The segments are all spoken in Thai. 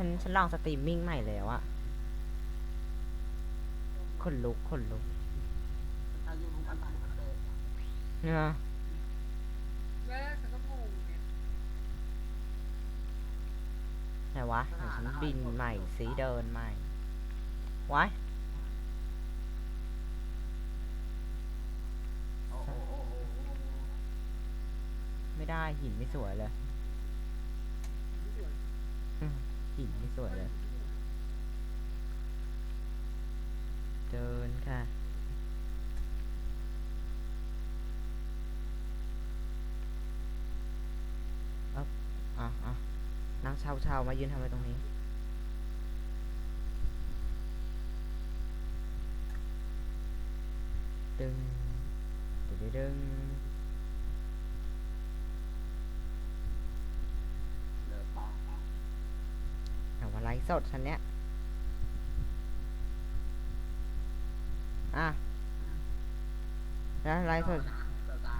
ฉันฉันลองสตรีมมิ่งใหม่แล้วอะขนลุกขนลุกอายุรู้อันไหนกันเลยเนอะไหนวะเดี๋ยวฉันบินใหม่สีเดินใหม่วายโอ้ไม่ได้หินไม่สวยเลย ไม่สวย หิไม่สวยเลย เดินค่ะอ๊บอะอะนั่งเช่าเช่ามายืนทำไรตรงนี้ ดึงดึงดึง เลิกบ้า แต่ว่าไลฟ์ สดฉันเนี้ย อะ แล้วไลฟ์สดเลิกได้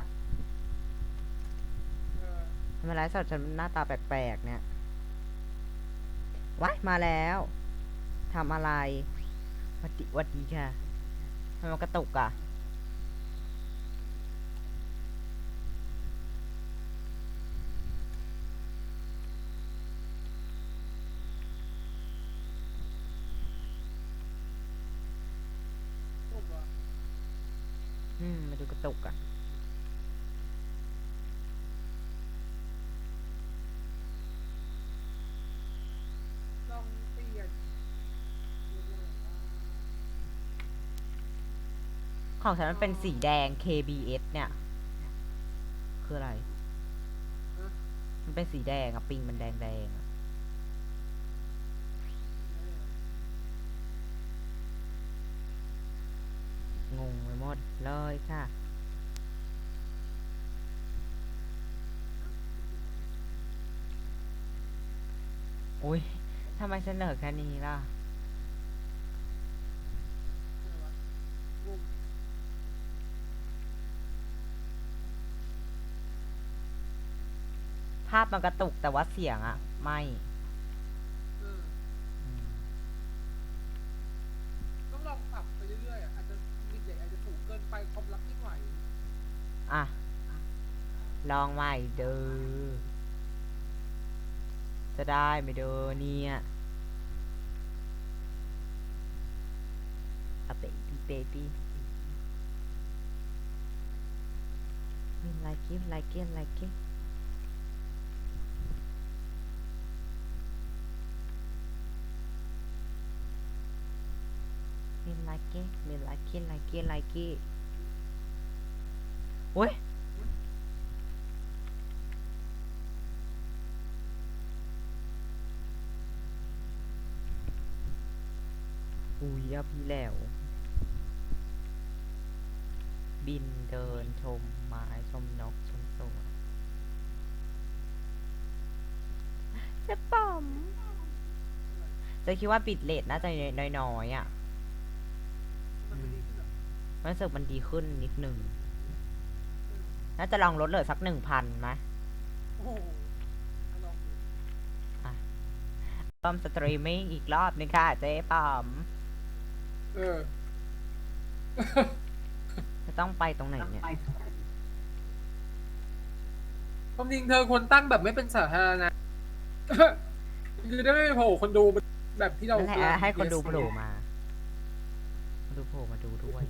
เออทำไมไลฟ์สดฉันหน้าตาแปลกๆเนี่ยว้ายมาแล้วทำอะไรหวัดดีหวัดดีค่ะทำไมมันกระตุกอะ จบว่ะ อืมมา ดูกระตุกอะลองเปลี่ยนเรียกว่าอะไรวะของฉันมันเป็นสีแดง KBS เนี่ย คืออะไร มันเป็นสีแดงอะปิงมันแดงแดงๆอะงงไปหมด เลยค่ะ อุ้ยทำไมฉันอแค่นี้ล่ะ ภาพมันกระตุกแต่ว่าเสียงอะไม่ เออ อืม ต้องลองปรับไปเรื่อยๆอะอาจจะมีเด็กอาจจะถูกเกินไปความลับยิ่งไหว อะ ลองใหม่เด้อจะได้ไม่เด้อเนี่ยอะเบบี้เบบี้มีไลค์กิ๊ฟไลค์ like ไลค์กิ้นมีไลค์กี้มีไลค์กี้ไลค์กี้ไลค์กี้ โอ้ยอุ้ยยับอีแล้ว บินเดินชมไม้ชมนกชมสวนจะป๋อมจะคิดว่าปิดเลทน่าจะน้อยๆอะมันรู้สึกมันดีขึ้นนิดหนึ่ง น่าจะลองลดเหลือสักหนึ่งพันไหมโอ้โหอะลองดูป้อมสตรีมมิ่งอีกรอบนึงค่ะเจ๊ป๋อม เออ จะต้องไปตรงไหนเนี่ยความจริงเธอควรตั้งแบบไม่เป็นสาธารณะ คือได้ไม่ไปโผล่คนดูแบบที่เรานั่นแหละให้คนดูโผล่มามาคนดูโผล่มาดูด้วย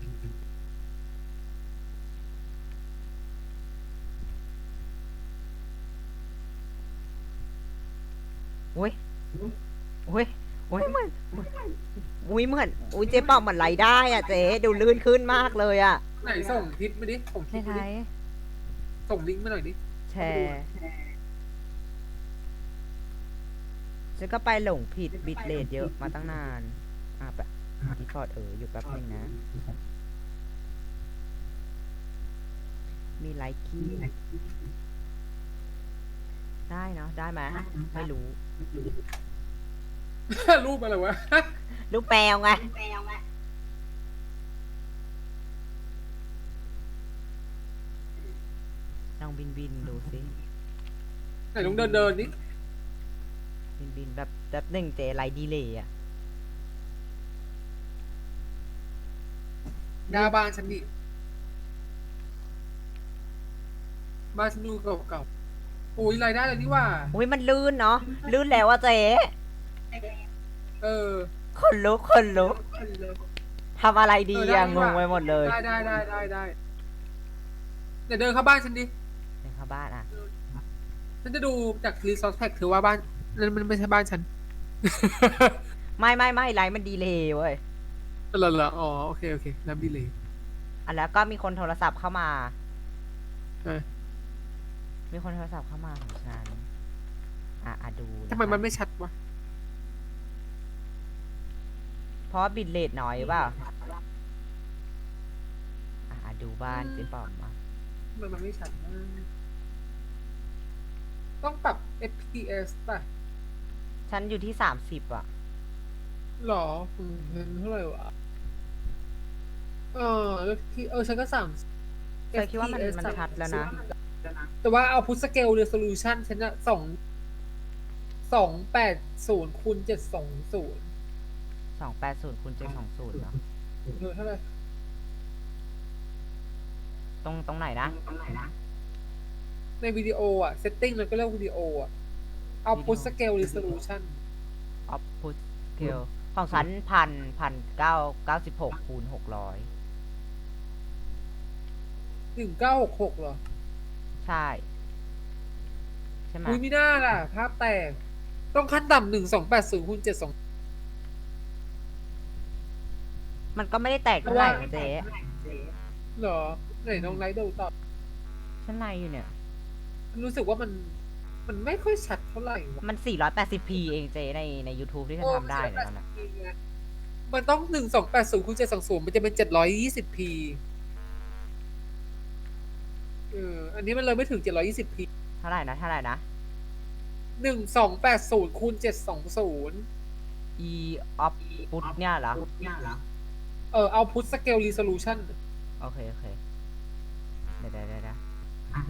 อุ้ยอุ้ยอุ้ยเหมือนอุ้ยเหมือนอุ้ยเจ๊ปอกเหมือนไหลได้อะเจ๊ดูลื่นขึ้นมากเลยอะไหนส่งทิปมาดิส่งใช่ทิปมาไหมดิส่งลิงก์มาหน่อยดิแชร์ฉันก็ไปหลงผิดบิตเลทเยอะมาตั้งนานอะไปดีพอร์ตเอออยู่แป๊บนึงนะ มีไลกี้ได้เนาะได้ไหมไม่รู้ รูปอะไรวะ รูปแปลวไงลองบินบินดูสิไหนลองเดินเดินดิบินบินแบบแบบหนึ่งเจไรดีเลยอะหน้าบ้านฉันดิบ้านฉันดูเก่าๆโอ้ยรายได้เลยนี่หว่า อุ้ยมันลื่นเนาะลื่นแล้วอะเจ๊เออคนลุกคนลุกทำอะไรดีเออได้อะดีงว่ะงไปหมดเลย ได้ได้ได้ได้ได้เดี๋ยวเดินเข้าบ้านฉันดิเดินเข้าบ้านอะฉันจะดูจากรีซอสแพ็กถือว่าบ้านนั่นมันไม่ใช่บ้านฉัน ไม่ไม่ไม่ไลน์มันดีเลยเว้ยเหรอเหรออ๋อโอเคโอเคแล้วดีเลยอันแล้วก็มีคนโทรศัพท์เข้ามา เออ มีคนโทรศัพท์เข้ามาของฉัน อะอะดูะทำไมมันคะไม่ชัดวะเพราะว่าบิตเลทน้อยหรือเปล่าอะอะดูบ้านเจ๊ปอมอะทำไมมันไม่ชัดนะต้องปรับ FPS ป่ะฉันอยู่ที่สามสิบอะ หรออืมเงินเท่าไหร่วะเออ FPS เออฉันก็สั่งเธอคิดว่ามันมันชัดแล้วนะ แต่ว่าเอาพุทสเกลเร s o ลูชันฉันอะสองสองแปดศูนย์คูณเจ็ดสองศูนย์สองแปดศูนย์คูณเจ็ดสองศูนย์เนาะเออเท่าไหร่ตรงตรงไหนนะ ในวิดีโออะเซตติ้งแล้วก็เลือกวิดีโออะเอาพุทสเกลเร s o ลูชันออฟพุทเกลของฉันพันพันเก้าเก้าสิบหกคูณหกร้อยหนึ่งเก้าหกหกเหรอ ใช่ ใช่ไหมอุ้ยไม่น่าล่ะ ภาพแตก ต้องขั้นต่ำหนึ่งสองแปดศูนย์คูณเจ็ดสอง มันก็ไม่ได้แตกเท่าไหร่นะเจ๊เหรอ ไหนน้องไลท์ดูต่อฉันไลน์อยู่เนี่ย รู้สึกว่ามัน มันไม่ค่อยชัดเท่าไหร่วะมัน 480p เองเจ๊ในใน YouTube ที่ฉันทำได้เนี่ยนั่นน่ะมันต้องหนึ่งสองแปดศูนย์คูณเจ็ดสองศูนย์มันจะเป็นเจ็ดร้อยยี่สิบพี เอออันนี้มันเลยไม่ถึงเจ็ดร้อยี่สิบพีเท่าไหร่นะเท่าไหร่นะหนึ่งสองแปดศูนย์คูณเจ็ดสองศูนย์ e of put เนี่ยเหรอเออเอาพุทสเกลรีโซลูชันโอเค โอเค เดี๋ยวเดี๋ยวเดี๋ยวเดี๋ยว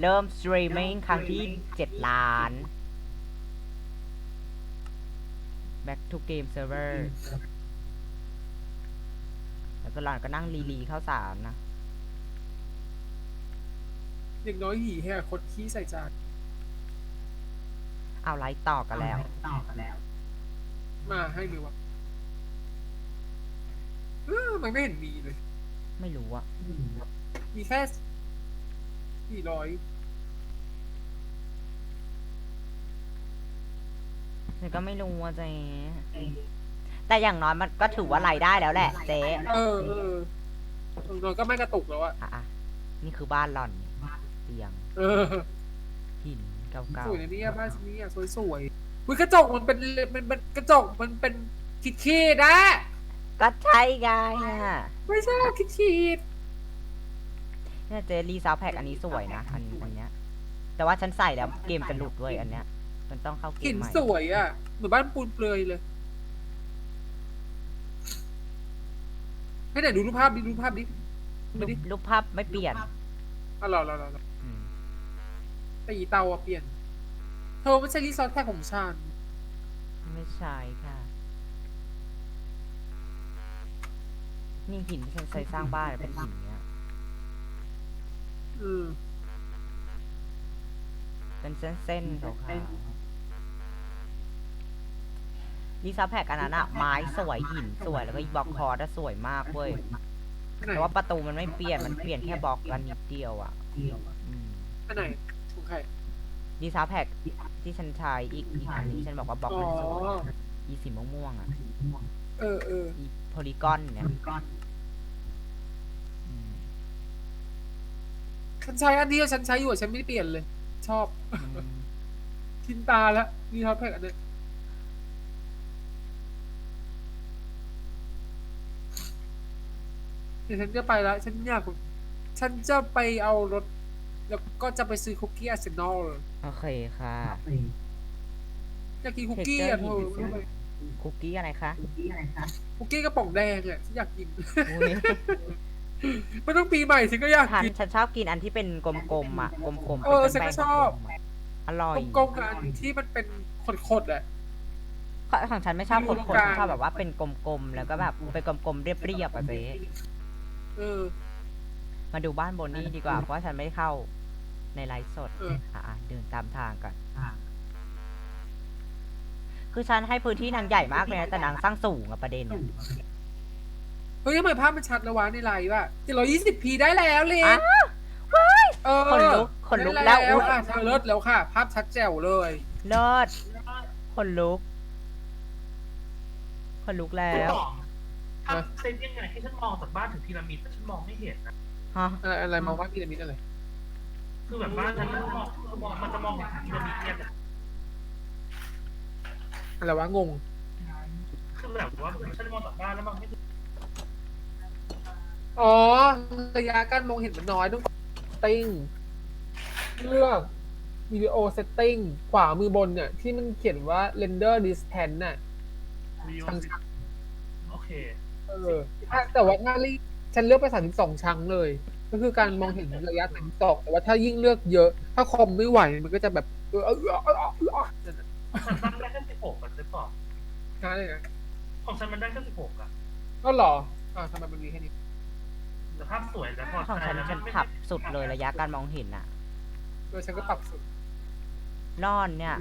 เริ่มสตรีมมิ่งครั้งที่7ล้าน back to game server แล้วก็หลอนก็นั่งรีรีเข้าสารนะ อย่างน้อยหีแห่คดขี้ใส่จานเอาไลฟ์ต่อกันแล้ว มาให้เลยวะเออมันไม่เห็นมีเลย ไม่รู้อะมีแค่สี่ร้อยฉันก็ไม่รู้อะเจ๊แต่อย่างน้อยมันก็ถือว่ารายได้แล้วแหละเจ๊เออเอออย่างน้อยก็ไม่กระตุกแล้วอะอะอะนี่คือบ้านหล่อน เตียงเออหินเก่าสวยนะเนี่ยบ้านฉันเนี่ยสวยสวยๆอุ้ยกระจกมันเป็นมันเป็นกระจกมันเป็นขีดขีดๆนะๆก็ใช่ไงอะไม่ใช่ขีดขีดเนี่ยเจรีซาวแพ็กอันนี้สวยนะอันอันเนี้ย แต่ว่าฉันใส่แล้วเกมจะหลุดด้วยอันเนี้ย มันต้องเข้าเกๆหิมนใหม่สวยอะเหมือนบ้านปูนเปลือยเลยให้ไหนดูรูปภาพดิดูรูปภาพดิรูดูปดิรูปภาพไม่เปลี่ยนอ๋อเหรอเหรอเหรอเหรออืม แต่อีเตาอะเปลี่ยน เธอไม่ใช่รีซอสแค่ของฉันไม่ใช่ค่ะ นี่หินที่ฉันใช้สร้างบ้านเป็นหินเนี้ยอืม เป็นเส้นๆขาวๆรีซาวแพ็กอันนั้นอะไม้สวยหินสวยแล้วก็อีบล็อกคอร์ดอะสวยมากเว้ยอันไหนแต่ว่าประตูมันไม่เปลี่ยน มันเปลี่ยนแค่บล็อกกันนิดเดียวอะอืมอันไหน ของใครดีซาวแพ็กที่ฉันใช้อีกอีกอันนี้ฉันบอกว่าบล็อกอ๋อมันสวยอีสีม่วงๆอะเออเอออีโพลีกอนเนี่ยอืมฉันใช้อันนี้ฉันใช้อยู่อะฉันไม่ได้เปลี่ยนเลย ชอบอืมทินตาแล้วนี่ครับแพ็กอันเนี้ยเดี๋ยวฉันจะไปแล้วฉันอยากฉันจะไปเอารถ แล้วก็จะไปซื้อคุกกี้อาร์เซนอลโอเคค่ะอยากกินคุกกี้อะเธอคุกกี้อะไรคะคุกกี้กระป๋องแดงอะฉันอยากกินอุ๊ยไม่ต้องปีใหม่ฉันก็อยากฉันกินฉันชอบกินอันที่เป็นกลมๆอะกลมๆเออเป็นฉันก็แป้งชอบกลมๆอะอร่อยกลมๆกับอันที่มันเป็นขดๆอะของฉันไม่ชอบคนอยู่คนตรงกลางชอบแบบว่าเป็นกลมๆแล้วก็แบบเป็นกลมๆเรียบๆอะเจ๊เออมาดูบ้านโบนี่ดีกว่าเพราะว่าฉันไม่ได้เข้า ในไลฟ์สด เออ อะๆเดินตามทางก่อนคือฉันให้พื้นที่นางใหญ่มากเลยนะแต่นางสร้างสูงอะประเด็นอะเฮ้ยทำไมภาพมันชัดแล้ววะในไลฟ์อะ 720p ได้แล้วเลยอ้าวเออคนลุกคนลุกได้แล้วแล้วอุ๊ยอะเธอเลิศแล้วค่ะ ภาพชัดแจ๋วเลย เลิศคนลุก คนลุกแล้ฉันวมองทำเซนยังไงให้ฉันมองจากบ้านถึงพีระมิดแต่ฉันมองไม่เห็นนะฮะอะไรอะไรมองว่าพีระมิดอะไร คือแบบบ้านฉันมันมองมันจะมองเห็นพีระมิดเนี่ยแต่อะไรวะงง คือแบบว่าฉันมองจากบ้านแล้วมองไม่เห็นอ๋อระยะการมองเห็นมันน้อยต้องติ้งเลือกวิดีโอเซตติ้งขวามือบนเนี่ย ที่มันเขียนว่า render distance น่ะวิวชังโอเค เออถ้าแต่ว่าถ้ารีฉันเลือกไปสามสิบสองชังเลย ก็คือการมองเห็นระยะถึงตอกแต่ว่าถ้ายิ่งเลือกเยอะ ถ้าคอมไม่ไหวมันก็จะแบบเออเออเออเออเออมันน่ะฉันตั้งได้แค่สิบหกอะฉันบอกช้าเลยนะของฉันมันได้แค่สิบหกอะก็หรออ่าทำไมมันมีแค่นี้แต่ภาพสวยแล้วพอของใจฉันแล้วฉันไม่ขับสุดเลยระยะการมองเห็นอะโดยฉันก็ปรับสุดนอนเนี่ย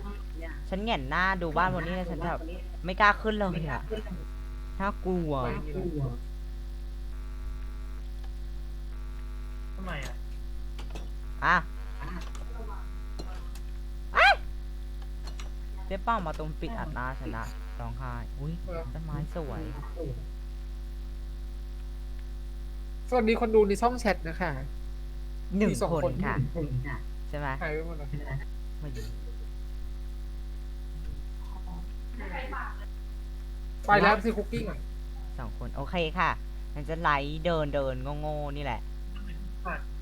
ฉันแหง่นหน้าดูบ้านบนนี้ฉันแบบไม่กล้าขึ้นเลยอะน่ากลัวไม่มีเลย ทำไมอะ อะเอ้ยเจ๊เป้ามาตรงปิดอัดหน้าฉันละร้องไห้อุ้ยต้นไม้สวย สวัสดีคนดูในช่องแชทนะคะหนึ่งมีสองคนคนค่ะ ใช่ไหมหายไปหมดเลยไม่ดีไปแล้วสิคุกกิ้งอะสองคนโอเคค่ะ มันจะไลฟ์เดินเดินโง่ๆนี่แหละ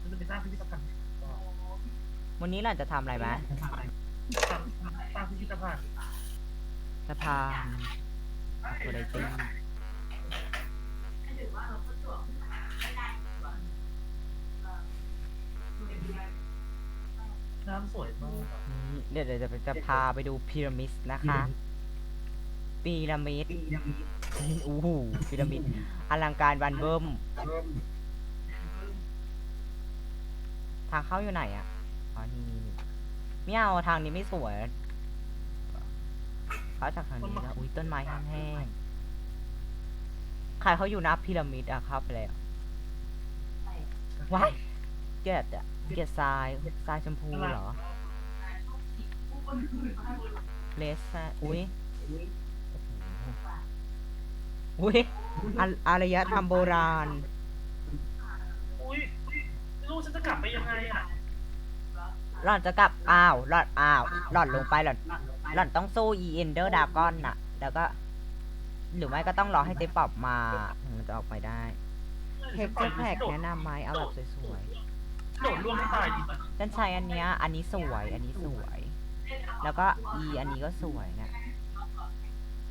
มันจะเป็นสร้างพิพิธภัณฑ์ วันนี้เราจะทำอะไรไหมสร้างสร้างพิพิธภัณฑ์สะพานโคไดติ้งน้ำสวยมาก เดี๋ยวเดี๋ยวจะจะพาไปดูพีระมิดนะคะ พีระมิดโอ้โหพีระมิดอลังการบันเบิ้ม ทางเข้าอยู่ไหนอะ อ๋อนี่นี่นี่ไม่เอาทางนี้ไม่สวยเข้าจากทางนี้แล้วอุ้ยต้นไม้แห้งๆใครเขาอยู่นับพีระมิดอะเข้าไปแล้วว้ายเกลียดอะเกลียดทรายทรายชมพูเหรอเลสแซอุ้ยอุ้ยอะอารยธรรมโบราณอุ้ยลูกฉันจะกลับไปยังไงอะ หล่อนจะกลับอ้าวหล่อนอ้าวหล่อนลงไปหล่อนหล่อนต้องสู้อีเอนเดอร์ดากอนน่ะ แล้วก็ หรือไม่ก็ต้องรอให้เจ๊ปอบมาถึงมันจะออกไปได้เทปเจ็ตแพ็กแนะนำไหมเอาแบบสวยโดดล่วงให้ตายดีไหมๆฉันใช้อันเนี้ย อันนี้สวย อันนี้สวย แล้วก็อีอันนี้ก็สวยเนี่ย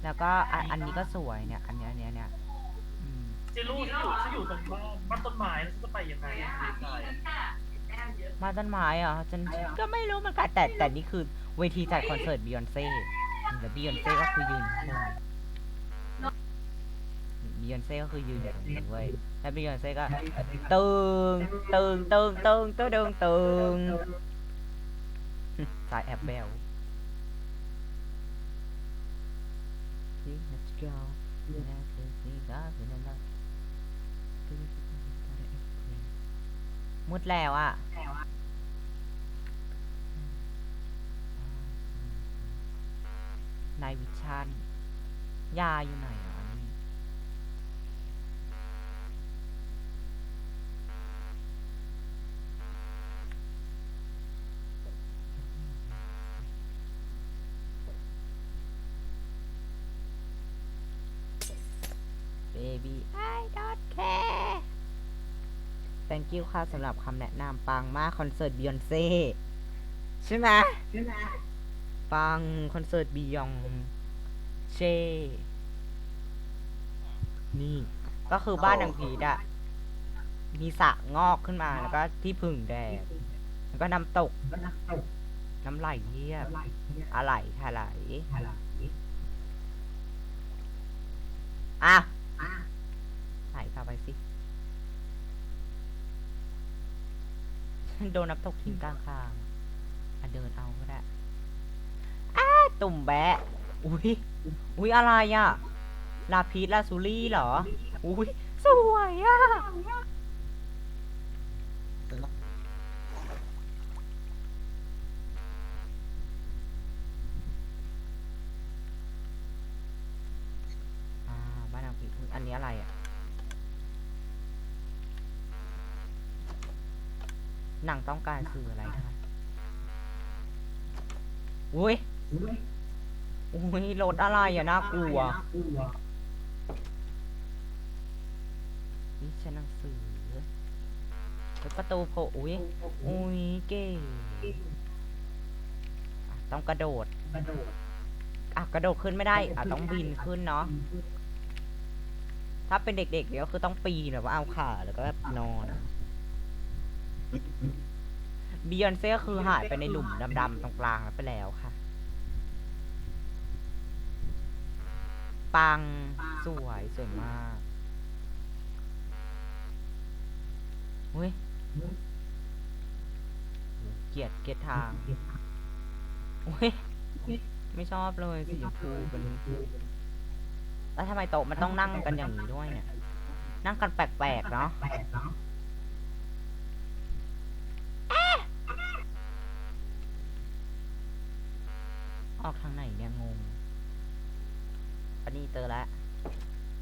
แล้วก็อันอันนี้ก็สวยเนี่ย อันเนี้ยอันเนี้ยเนี่ยอืมเจลูกฉันอยู่ฉันอยู่ตรงบ้านบ้านต้นไม้แล้วฉันจะไปยังไงอะดีใจอะ มาต้นไม้อะฉันก็ไม่รู้เหมือนกันแต่แต่นี่คือเวทีจัดคอนเสิร์ตบิยอนเซ่แล้วบิยอนเซ่ก็คือยืนอยู่บิยอนเซ่ก็คือยืนอยู่ตรงนี้เว้ยแล้วบิยอนเซ่ก็ตึงตึงตึงตึงตึงตึงตึงสายแอบเบล Let's go. มุดแล้วอะนายวิชันยาอยู่ไหนอะนี่เบบี้ I don't care thank you ค่ะสำหรับคำแนะนำปังมากคอนเสิร์ตบิยอนเซ่ใช่ไหมปังคอนเสิร์ตบียองเชนี่ ก็คือบ้านนางผีดอะมีสระงอกขึ้นมาแล้วก็ที่พึ่งแดดแล้วก็น้ำตก น้ำไหลเยียบอะไรค่ะไหลอะถ่ายพาไปสิ โดนน้ำตกทิ้งกลางทางอะเดินเอาก็ได้อ้าตุ่มแบะ อุ้ย อุ้ยอะไรอะ ลาพีสลาซูรี่เหรอ อุ้ย สวยอะ อ่า บ้านนางผีอันนี้อะไรอะ ห นังต้องการสื่ออะไรคะอุ้ยอุ้ยรถอะไรอะน่ากลัวนี่ใช่หนังสือประตูโผล่อุ้ยอุ้ยเก๋ต้องกระโดดอะกระโดดขึ้นไม่ได้อะต้องบินขึ้นเนาะถ้าเป็นเด็กๆเดี๋ยวคือต้องปีนแบบว่าเอาขาแล้วก็แบบนอน บิยอนเซ่ก็คือหายไปในหลุมดำๆตรงกลางแล้วไปแล้วค่ะ ปัง สวย สวยมากเฮ้ย เกลียดเกลียดทางเฮ้ย ไม่ชอบเลยสีชมพูเป็นแล้วทำไมโต๊ะมันต้องนั่งกันอย่างนี้ด้วยเนี่ย นั่งกันแปลกๆเนาะเอ๊ะ ออกทางไหนเนี่ยงงอันนี้เจอแล้ว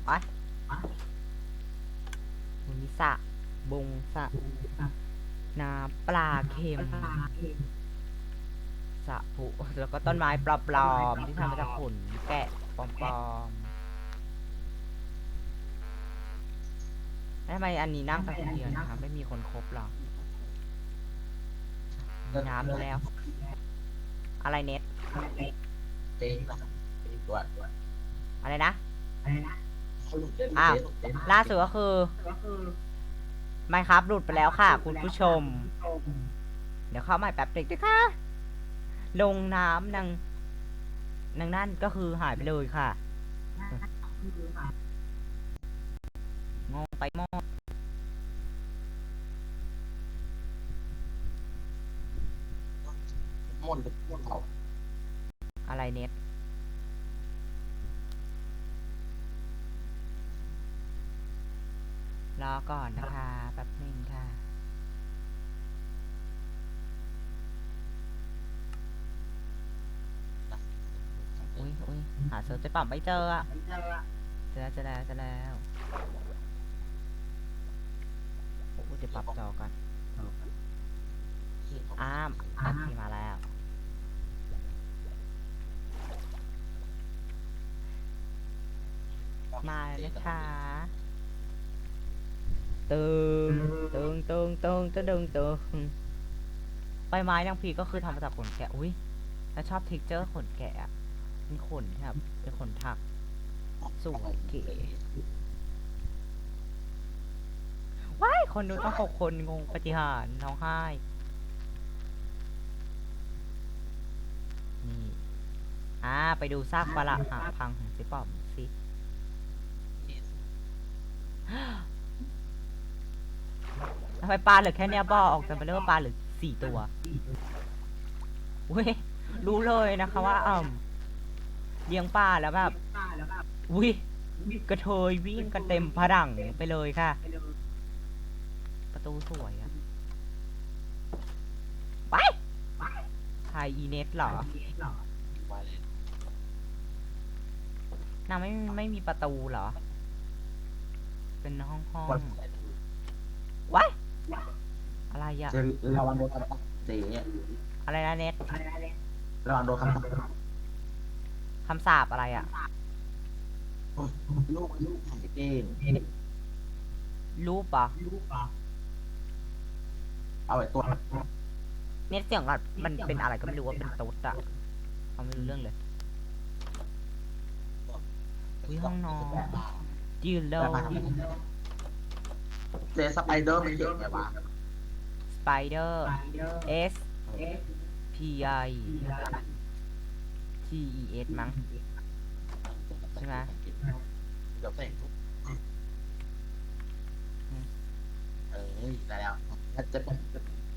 ไปมันมีสระบงสระน้ำปลาเค็มสระผุแล้วก็ต้นไม้ปลอมๆที่ทำมาจากขนแกะปลอมๆแล้วทำไมอันนี้นั่งกันคนเดียวนะคะไม่มีคนครบหรอมีน้ำแล้ว อะไรเน็ต เจ๊นะเจ๊ตัวตัวอะไรนะเขาหลุดเจ๊อ้าวเจ๊ล่าสุดก็คือไม่ครับหลุดไปแล้วค่ะ คุณผู้ชม เดี๋ยวเข้าใหม่แป๊บเดียวนะคะลงน้ำนางนางนั่นก็คือหายไปเลยค่ะงงไปหมดหมดเลยพวกเขา อะไรเน็ตรอก่อนนะคะแป๊บหนึงค่ะ อุ้ยอุ้ยหาเซิร์ชเจะปรับไม่เจออะเจอแล้วเจอแล้วเจอแล้วโอ้โหเดี๋ยวปรับจอก่อนอ้ามโอเคมาแล้ว มาแล้วนะคะตึงตึงตึงตึงตึงตึงตึงใบไม้นางผีก็คือทำมาจากขนแกะ อุ้ยแล้วชอบทิกเจอร์ขนแกะอะเป็นขนครับ เป็นขนถัก สวยเก๋ว้ายคนดูต้องหกคนงงปฏิหารย์ร้องไห้ นี่ อ่า ไปดูซากปละหาพังของสิปอมสิ ทำไมปลาเหลือแค่เนี้ยบอออกจากไปเรื่อว่าปลาเหลือสี่ตัวเว้ยรู้เลยนะคะว่าอ่ำเลี้ยงปลาแล้วแบบอุ้ยกระเทยวิ่งกันเต็มผดังไปเลยค่ะ ประตูสวยอะไปไทยอีเน็ตเหรอนางไม่ไม่มีประตูเหรอ เป็นห้องห้องวันว้ายอะไรอะเจ๊ระวังโดนคำตัดเจ๊อะไรนะเน็ตระวังโดนคำตัดคำสาปอะไรอะลูกลูกหายเก้งรูปเหรอะเอาไอ้ตัวเน็ตเสียงก่อนมันเป็นอะไรก็ไม่รู้ว่าเป็นตุ๊ดอะเขาไม่รู้เรื่องเลยอุ้ยห้องนอน ยืนเลแต่ยมาเจ๊สไปเดอร์มันเขียนไงวะสไปเดอร์ S P I T E S มั้งใช่ไหมเดี๋ยวเสร็จเออได้แล้วแล้วจะเป็น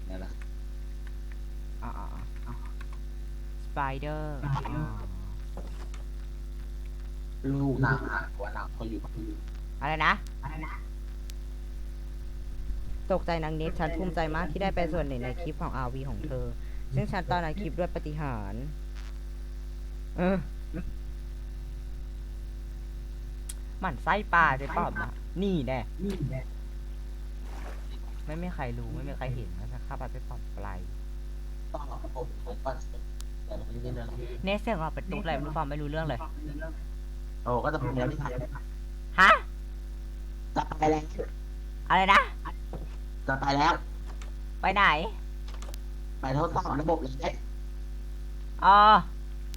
นี่นแหละอ๋ออ๋ออ๋อสไปเดอร์ ลูกนางหาว่านางเขาอยู่อะไรนะ ตกใจนางเนทฉันภูมิใจมากที่ได้เป็นส่วนหนึ่งในคลิปของอาวีของเธอ ซึ่งฉันตอนนั้นคลิปด้วยปฏิหารย์เออหมันไส้ปลาจะปอบนะนี่แน่ไม่มีใครรู้ไม่มีใครเห็นนะถ้าข้าไปไปปอบปลายต้องเอาผมผมก็แต่มันไม่ได้เรื่องเนทเสียงออกเป็นตุ๊ดอะไรไม่รู้ฟังไม่รู้เรื่องเลย โอ้ก็จะเป็นแล้วที่ถ่ายฮะ จะไปแล้วอะไรนะ จะไปแล้ว ไปไหน ไปทดสอบระบบเลยอ๋อ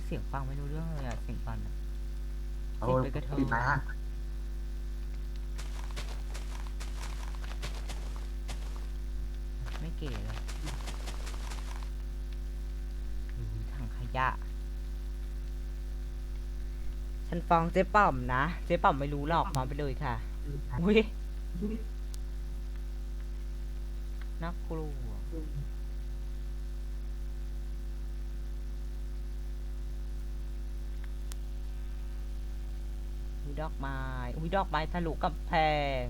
เสียงฟังไม่รู้เรื่องเลยอะเสียงฟังอะโอ้ปิดนะฮะไม่เก๋เลยอืมถังขยะ ฉันฟ้องเจ๊ป่อมนะเจ๊ป่อมไม่รู้หรอกฟ้องไปเลยค่ะอุ้ยน่ากลัวอุ้ยดอกไม้อุ้ยดอกไม้ทะลุกับแพง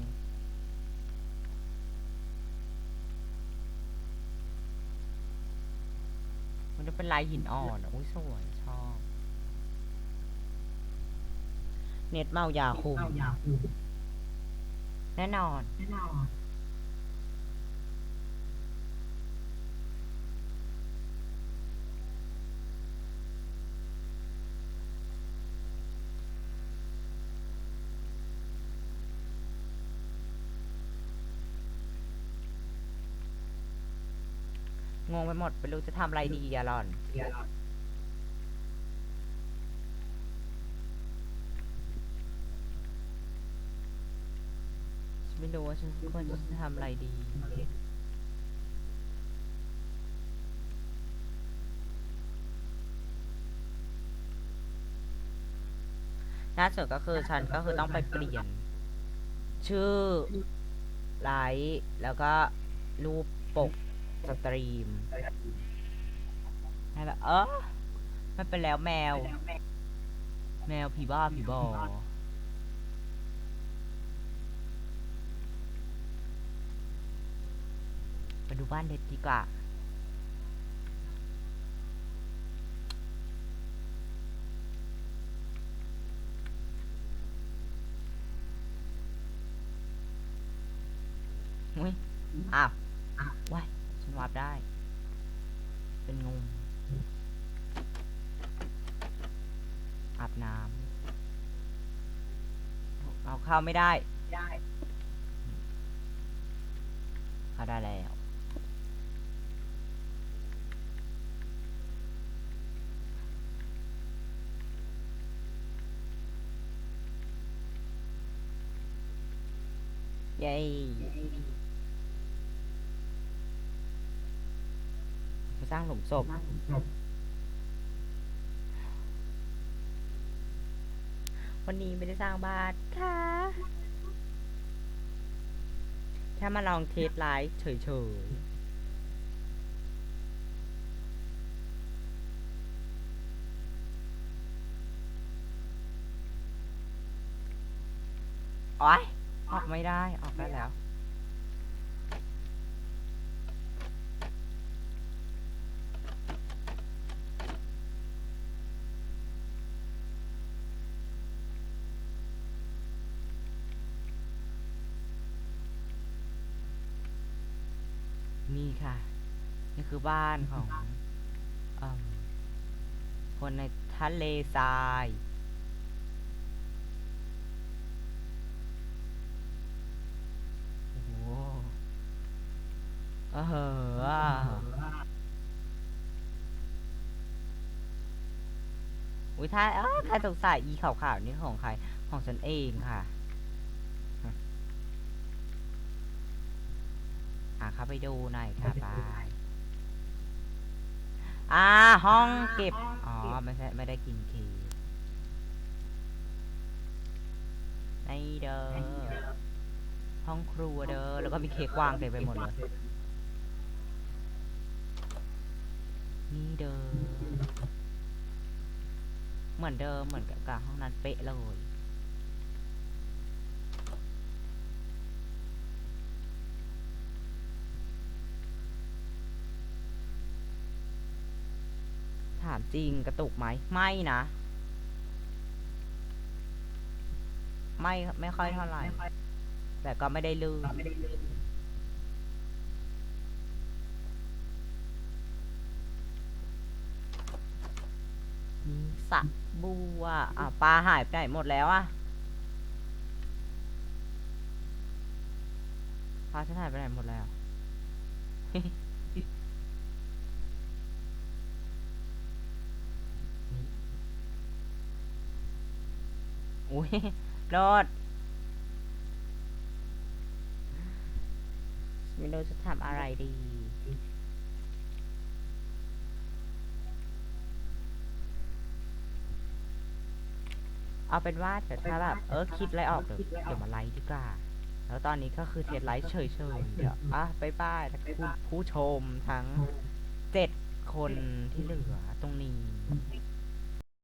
มันจะเป็นลายหินอ่อนอะอุ้ยสวยชอบ เน็ตเมายาคุม แน่นอน งงไปหมด ไม่รู้จะทำอะไรดีอะหล่อนฉั ไม่รู้ว่าฉันควรจะทำอะไรดี ล่าสุดก็คือฉันก็คือต้องไปเปลี่ยน ชื่อไลฟ์แล้วก็รูปปกสตรีมให้แบบเออมันเป็นแล้วแมว แมวผีบ้าผีบอ ไปดูบ้านเด็ดดีกว่าอุ้ยอ้าวว้ายฉันวาร์ปได้ เป็นงงอาบน้ำเอาเข้าไม่ได้เข้าได้แล้ว เย้ไปสร้างหลุมศพวันนี้ไม่ได้สร้างบ้านค่ะแค่มาลองเทสไลฟ์เฉยๆโอ๊ย ออกไม่ได้ออกได้แล้ว นี่ค่ะ นี่คือบ้านของอคนในทะเลทราย โอ้โห เออเหอะอุ้ยถ้าเอ้อใครสงสัยอีขาวๆนี่ของใคร ของฉันเองค่ะ อะเข้าไปดูหน่อยค่ะบายอ่า ห้องเก็บ อ๋อ ไม่ใช่ ไม่ได้กินเค้กในเด้อห้องครัวเด้อ แล้วก็มีเค้กวางเต็มไปหมดเลย นี่เด้อเหมือนเดิมเหมือนกับกับห้องนั้นเป๊ะเลยถามจริงกระตุกไหมไม่นะ ไม่ไม่ค่อยเท่าไหร่แต่ก็ไม่ได้ลืมมี สะบัวอะปลาหายไปไหนหมดแล้วอะปลาฉันหายไปไหนหมดแล้ว อุ้ยรอดไม่รู้จะทำอะไรดี เอาเป็นว่าเดี๋ยวถ้าแบบเออคิดอะไรออกเดี๋ยวเดี๋ยวมาไลฟ์ดีกว่า แล้วตอนนี้ก็คือเทสไลฟ์เฉยๆเดี๋ยวอะบายบายทั้งผู้ชมทั้งเจ็ดคนที่เหลือตรงนี้